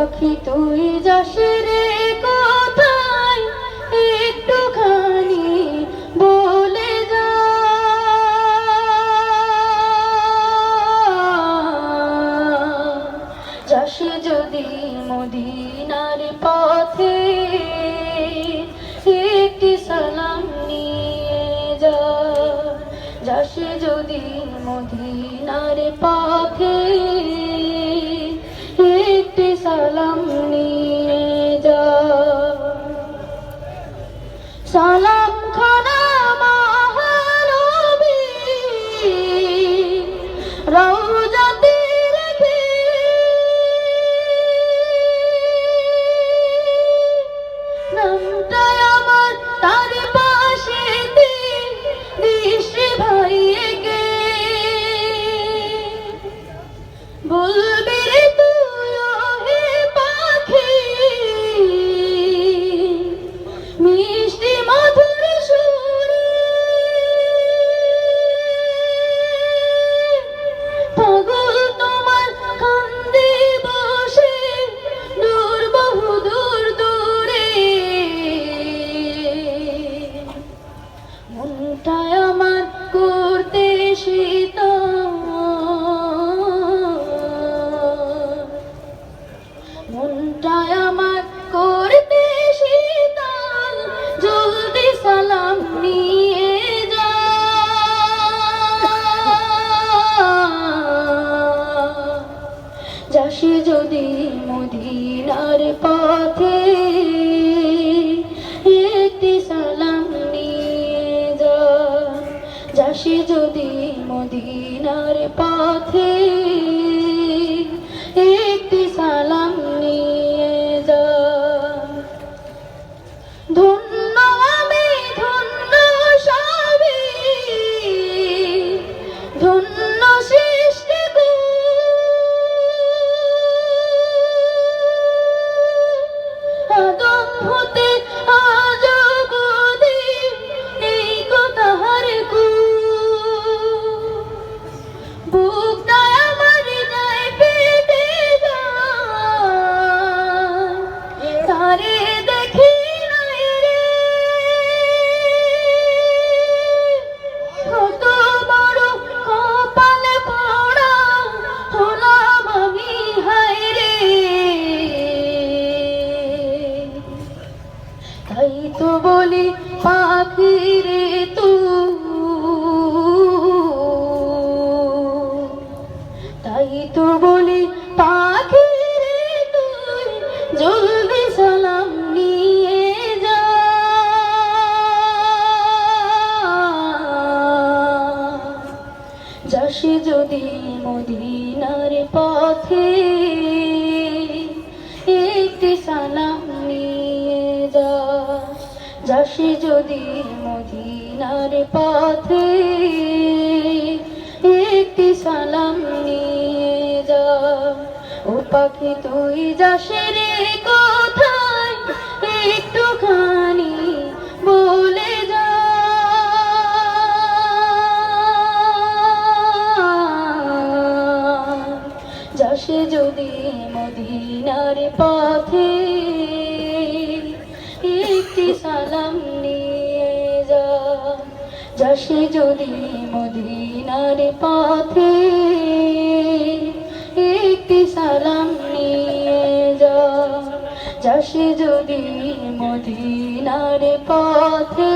পাখি, তুই যাস রে কোথায়? একটুখানি বলে যা। যাস যদি মদিনার পথে একটি সালাম নিয়ে যা যাস যদি মদিনার পথে সালাম নিয়ে যা সালাম খানা মহানবী রওজাতে রেখে নামটা আমার তার পাশে ভাইকে বলবি রে যাসি যদি মদিনার পথে একটি সালাম নিয়ে যা। যাসি যদি মদিনার পথে একটি সালাম নিয়ে যা। ধন্য আমি, ধন্য তাই তো বলি পাখি রে তুই তাই তো বলি পাখি রে তুই, জলদি সালাম নিয়ে যা। যাসে যদি মদিনার পথে যদি মদিনার পথে একটি সালাম নিয়ে যা, ও পাখি তুই যাসে রে কোথায়? একটুখানি বলে যা। যাসে যদি মদিনার পথে একটি সালাম যদি মদিনার পথে একটি সালাম নিয়ে যা যাসে যদি মদিনার পথে